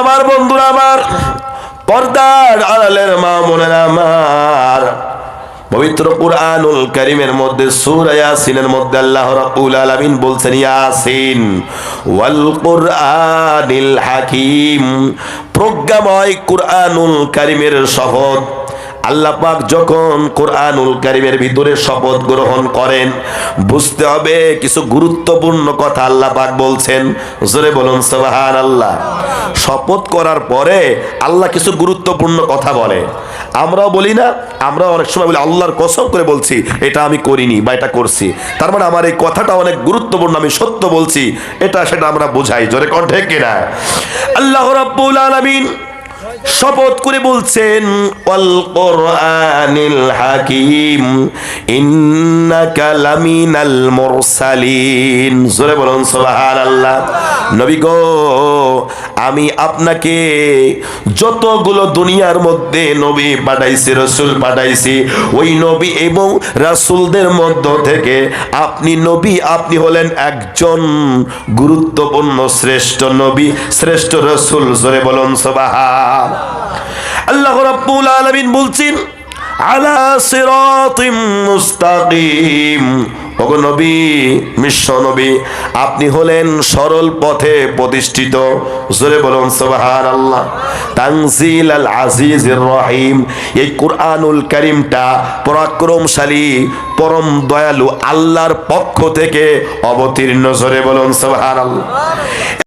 আমার বন্ধুরা আমার, পর্দার আড়ালের মা মনে আমার। পবিত্র কুরআনুল কারীমের মধ্যে, সূরা ইয়াসিনের মধ্যে আল্লাহ রাব্বুল আলামিন বলছেন, ইয়াসিন ওয়াল কুরআনিল হাকীম। প্রজ্ঞাময় কুরআনুল কারীমের শপথ আল্লাহ পাক যখন কোরআনুল কারিমের ভিতরে শপথ গ্রহণ করেন, বুঝতে হবে কিছু গুরুত্বপূর্ণ কথা আল্লাহ পাক বলছেন। জোরে বলুন সুবহান আল্লাহ শপথ করার পরে আল্লাহ কিছু গুরুত্বপূর্ণ কথা বলে। আমরাও বলি না আমরা অনেক সময় বলি, আল্লাহর কসম করে বলছি, এটা আমি করিনি বা এটা করছি। তার মানে আমার এই কথাটা অনেক গুরুত্বপূর্ণ, আমি সত্য বলছি, এটা সেটা আমরা বোঝাই। জোরে কণ্ঠে কিনা আল্লাহ রাব্বুল আলামিন শপথ করে বলছেন অল কোরআনিল হাকিম ইন্নাকা লামিনাল মুরসালিন। জোরে বলুন সুবহানাল্লাহ। নবী গো আমি আপনাকে যতগুলো দুনিয়ার মধ্যে নবী পাঠাইছি, রসুল পাঠাইছি, ওই নবী এবং রাসূলদের মধ্য থেকে আপনি নবী, আপনি হলেন একজন গুরুত্বপূর্ণ শ্রেষ্ঠ নবী, শ্রেষ্ঠ রসুল। জোরে বলুন সুবহান। আল্লাহ রাব্বুল আলামিন বলছেন আলা সিরাতিম মুস্তাকিম। ওগো নবী, মিশ্র নবী, আপনি হলেন সরল পথে প্রতিষ্ঠিত। জোরে বলুন সুবহান আল্লাহ তানজিল আল আজিজির রহিম। এই কুরআনুল কারীমটা পরাক্রমশালী, পরম দয়ালু আল্লাহর পক্ষ থেকে অবতীর্ণ। জোরে বলুন সুবহান আল্লাহ